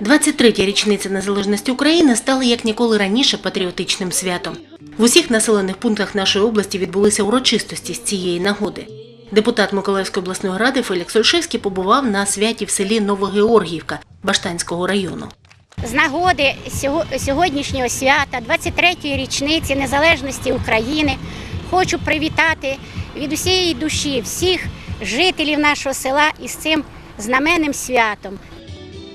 23-я річниця незалежності України стала як ніколи раніше патріотичним святом. В усіх населених пунктах нашої області відбулися урочистості з цієї нагоди. Депутат Миколаївської обласної ради Фелікс Ольшевський побував на святі в селі Новогеоргіївка Баштанського району. З нагоди сьогоднішнього свята, 23-ї річниці незалежності України, хочу привітати від усієї душі всіх жителів нашого села із цим знаменним святом.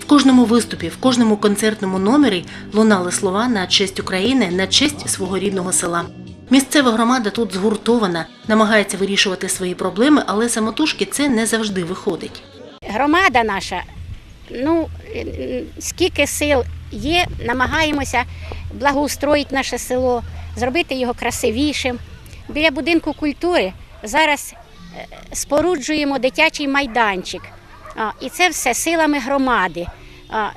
Кожному виступі, в кожному концертному номері лунали слова на честь України, на честь свого рідного села. Місцева громада тут згуртована, намагається вирішувати свої проблеми, але самотужки це не завжди виходить. Громада наша, ну е, скільки сил є, намагаємося благоустроїти наше село, зробити його красивішим. Біля будинку культури зараз е, споруджуємо дитячий майданчик. І це все силами громади.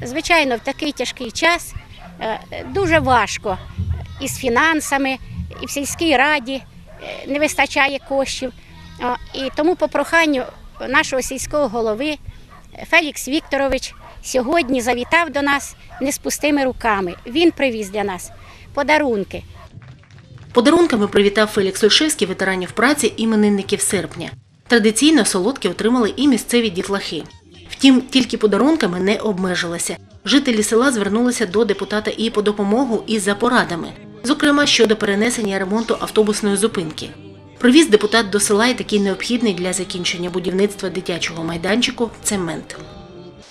Звичайно, в такий тяжкий час е, дуже важко і з фінансами, і в сільській раді е, не вистачає коштів. І тому по проханню нашого сільського голови Фелікс Вікторович сьогодні завітав до нас не з пустими руками. Він привіз для нас подарунки. Подарунками привітав Фелікс Ольшевський ветеранів праці іменинників серпня. Традиційно солодкі отримали і місцеві дітлахи. Втім, тільки подарунками не обмежилися. Жителі села звернулися до депутата і по допомогу, і за порадами, зокрема щодо перенесення ремонту автобусної зупинки. Привіз депутат до села і такий необхідний для закінчення будівництва дитячого майданчику цемент.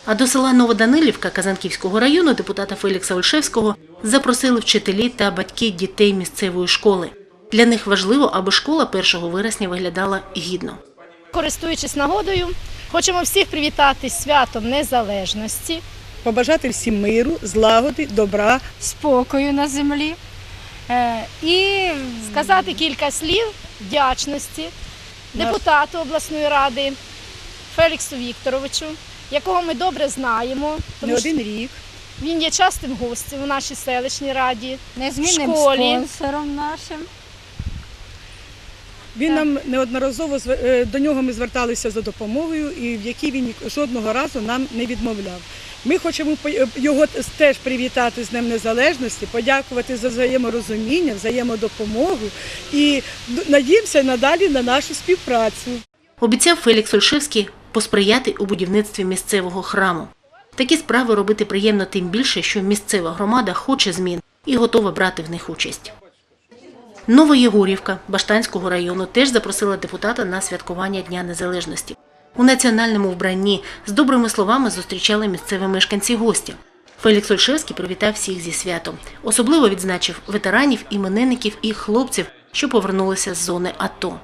А до села Новоданилівка Казанківського району депутата Фелікса Ольшевського запросили вчителі та батьки дітей місцевої школи. Для них важливо, аби школа 1 вересня виглядала гідно. Користуючись нагодою, хочемо всіх привітати з святом незалежності. побажати всім миру, злагоди, добра. спокою на землі. Е, І сказати кілька слів вдячності депутату обласної ради Феліксу Вікторовичу, якого ми добре знаємо, Не тому що один рік. він є частим гостем у нашій селищній раді. незмінним школі. спонсором нашим. Він нам неодноразово е, до нього ми зверталися за допомогою, і в якій він жодного разу нам не відмовляв. Ми хочемо по- е, його теж привітати з Днем Незалежності, подякувати за взаєморозуміння, взаємодопомогу і надіємося надалі на нашу співпрацю. Обіцяв Фелікс Ольшевський посприяти у будівництві місцевого храму. Такі справи робити приємно тим більше, що місцева громада хоче змін і готова брати в них участь. Новоєгорівка Баштанського району теж запросила депутата на святкування Дня Незалежності. У національному вбранні з добрими словами зустрічали місцеві мешканці гостя. Фелікс Ольшевський привітав всіх зі святом. Особливо відзначив ветеранів, іменинників і хлопців, що повернулися з зони АТО.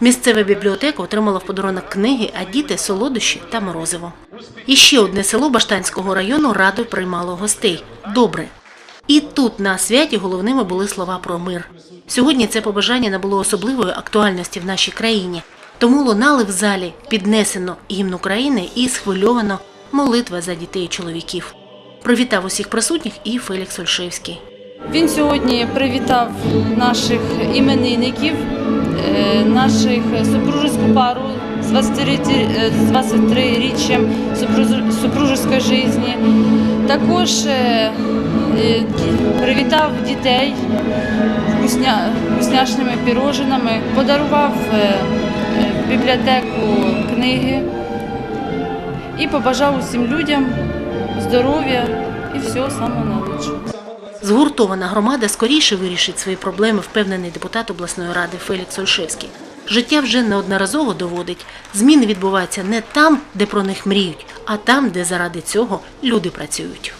Місцева бібліотека отримала в подарунок книги, а діти солодощі та морозиво. І ще одне село Баштанського району радо приймало гостей. Добре. І тут на святі головними були слова про мир. Сьогодні це побажання набуло особливої актуальності в нашій країні. Тому лунали в залі піднесено гімн України і схвильовано молитва за дітей і чоловіків. Привітав усіх присутніх і Фелікс Ольшевський. Він сьогодні привітав наших іменинників, е, наших супружеську пару з 23 з 23-річчям супружу- супружеської житті. Також е, е, привітав дітей вкусня, вкусняшними пірожинами, подарував е, е, бібліотеку книги і побажав усім людям здоров'я і всього самого найкращого. Згуртована громада скоріше вирішить свої проблеми, впевнений депутат обласної ради Фелікс Ольшевський. Життя вже неодноразово доводить. Зміни відбуваються не там, де про них мріють, а там, де заради цього люди працюють.